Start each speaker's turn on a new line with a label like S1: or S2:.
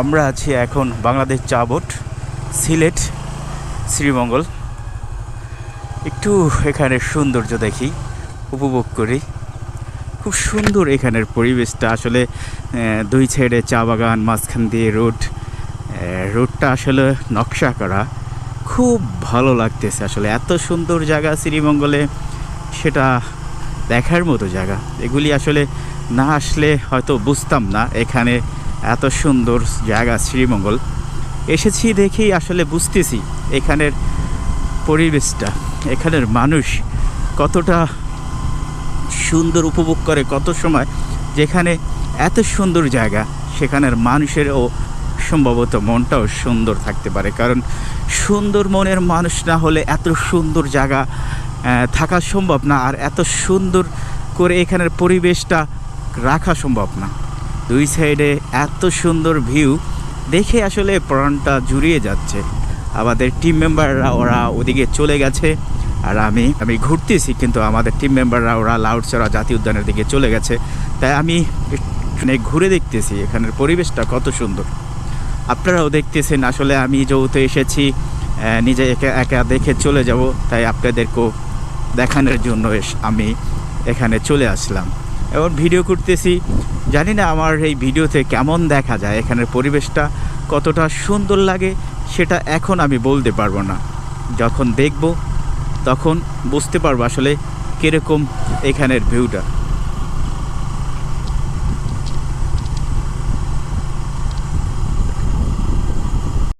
S1: আমরা আছি এখন বাংলাদেশ চা বোট সিলেট, শ্রীমঙ্গল। একটু এখানের সৌন্দর্য দেখি, উপভোগ করি। খুব সুন্দর এখানের পরিবেশটা, আসলে দুই সাইডে চা বাগান, মাঝখান দিয়ে রোড রোডটা আসলে নকশা করা। খুব ভালো লাগতেছে আসলে, এত সুন্দর জায়গা শ্রীমঙ্গলে, সেটা দেখার মতো জায়গা। এগুলি আসলে না আসলে হয়তো বুঝতাম না, এখানে এত সুন্দর জায়গা শ্রীমঙ্গল। এসেছি দেখেই আসলে বুঝতেছি এখানের পরিবেশটা, এখানের মানুষ কতটা সুন্দর উপভোগ করে কত সময়, যেখানে এত সুন্দর জায়গা, সেখানের মানুষেরও সম্ভবত মনটাও সুন্দর থাকতে পারে। কারণ সুন্দর মনের মানুষ না হলে এত সুন্দর জায়গা থাকা সম্ভব না। আর এত সুন্দর করে এখানের পরিবেশটা রাখা সম্ভব না। দুই সাইডে এত সুন্দর ভিউ দেখে আসলে প্রাণটা জুড়িয়ে যাচ্ছে। আমাদের টিম মেম্বাররা ওরা ওদিকে চলে গেছে আর আমি আমি ঘুরতেছি কিন্তু আমাদের টিম মেম্বাররা ওরা লাউডসরা জাতীয় উদ্যানের দিকে চলে গেছে। তাই আমি এখানে ঘুরে দেখতেছি, এখানের পরিবেশটা কত সুন্দর। আপনারাও দেখতেছেন আসলে আমি যেহেতু এসেছি নিজে একা একা দেখে চলে যাব, তাই আপনাদেরকেও দেখানোর জন্য আমি এখানে চলে আসলাম। এবং ভিডিও করতেছি জানি না আমার এই ভিডিওতে কেমন দেখা যায়, এখানের পরিবেশটা কতটা সুন্দর লাগে, সেটা এখন আমি বলতে পারব না। যখন দেখব, তখন বুঝতে পারব আসলে কীরকম এখানের ভিউটা।